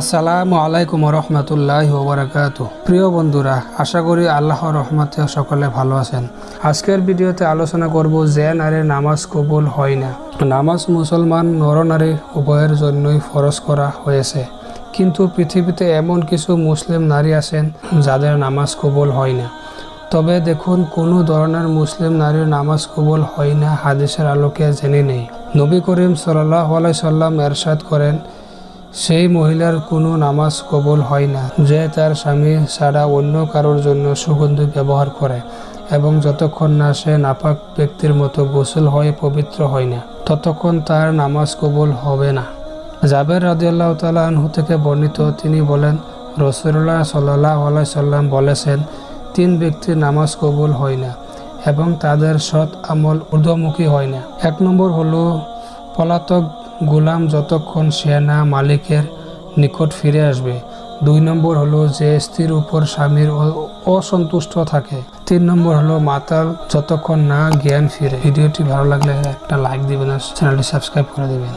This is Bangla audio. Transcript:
আসসালামু আলাইকুম রহমতুল্লাহ ওবরাকাত প্রিয় বন্ধুরা, আশা করি আল্লাহর রহমতে সকলে ভালো আছেন। আজকের ভিডিওতে আলোচনা করব যে নারীর নামাজ কবুল হয় না। নামাজ মুসলমান নরনারী উভয়ের জন্যই ফরজ করা হয়েছে। কিন্তু পৃথিবীতে এমন কিছু মুসলিম নারী আছেন যাদের নামাজ কবুল হয় না। তবে দেখুন, কোনো ধরনের মুসলিম নারীর নামাজ কবুল হয় না হাদিসের আলোকে জেনে নেই। নবী করিম সাল্লাহ সাল্লাম এরশাদ করেন সেই মহিলার কোনো নামাজ কবুল হয় না, যে তার স্বামী ছাড়া অন্য কারোর জন্য সুগন্ধি ব্যবহার করে এবং যতক্ষণ না সে নাপাক ব্যক্তির মতো গোসল হয়ে, পবিত্র হয় না, ততক্ষণ তার নামাজ কবুল হবে না। জাবের রাদিয়াল্লাহ তালা থেকে বর্ণিত তিনি বলেন রসুল্লাহ সাল্লাহ আলাই সাল্লাম বলেছেন, তিন ব্যক্তির নামাজ কবুল হয় না এবং তাদের সৎ আমল ঊর্ধ্বমুখী হয় না। এক নম্বর হলো পলাতক গোলাম যতক্ষণ সে না মালিকের নিকট ফিরে আসবে। দুই নম্বর হলো যে স্ত্রীর উপর স্বামীর অসন্তুষ্ট থাকে। তিন নম্বর হলো মাতাল যতক্ষণ না জ্ঞান ফিরে। ভিডিওটি ভালো লাগলে একটা লাইক দিবেন আর চ্যানেলটি সাবস্ক্রাইব করে দেবেন।